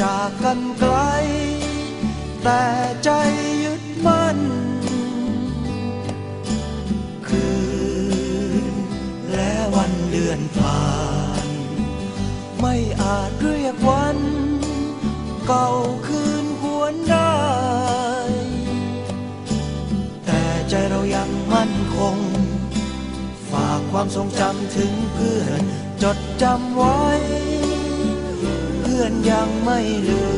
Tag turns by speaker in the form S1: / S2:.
S1: จากกันไกล แต่ใจยึดมั่น คืน และวันเดือนผ่าน ไม่อาจเรียกวัน เก่าคืนหวนได้ แต่ใจเรายังมั่นคง ฝากความทรงจำถึงเพื่อน จดจำไว้ อนยังไม่ลืม